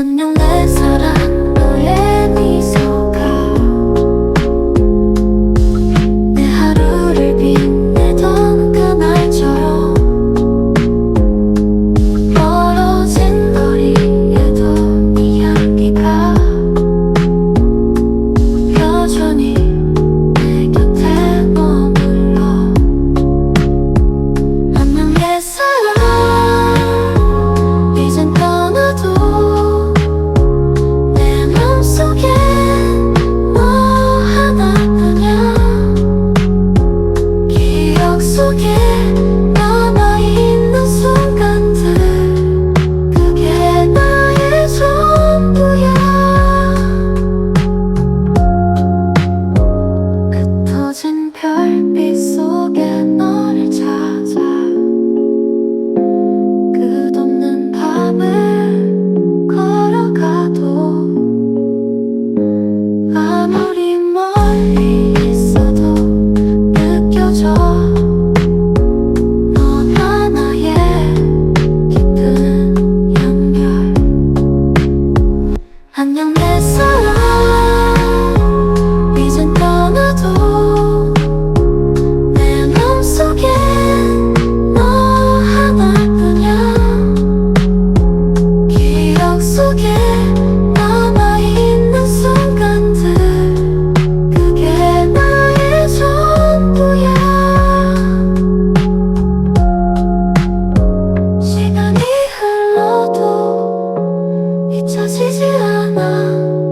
안녕 안녕 내 사랑. 이젠 떠나도 내 맘속에 너 하나뿐이야. 기억 속에 남아있는 순간들 그게 나의 전부야. 시간이 흘러도 잊혀지지 않아. 怎么？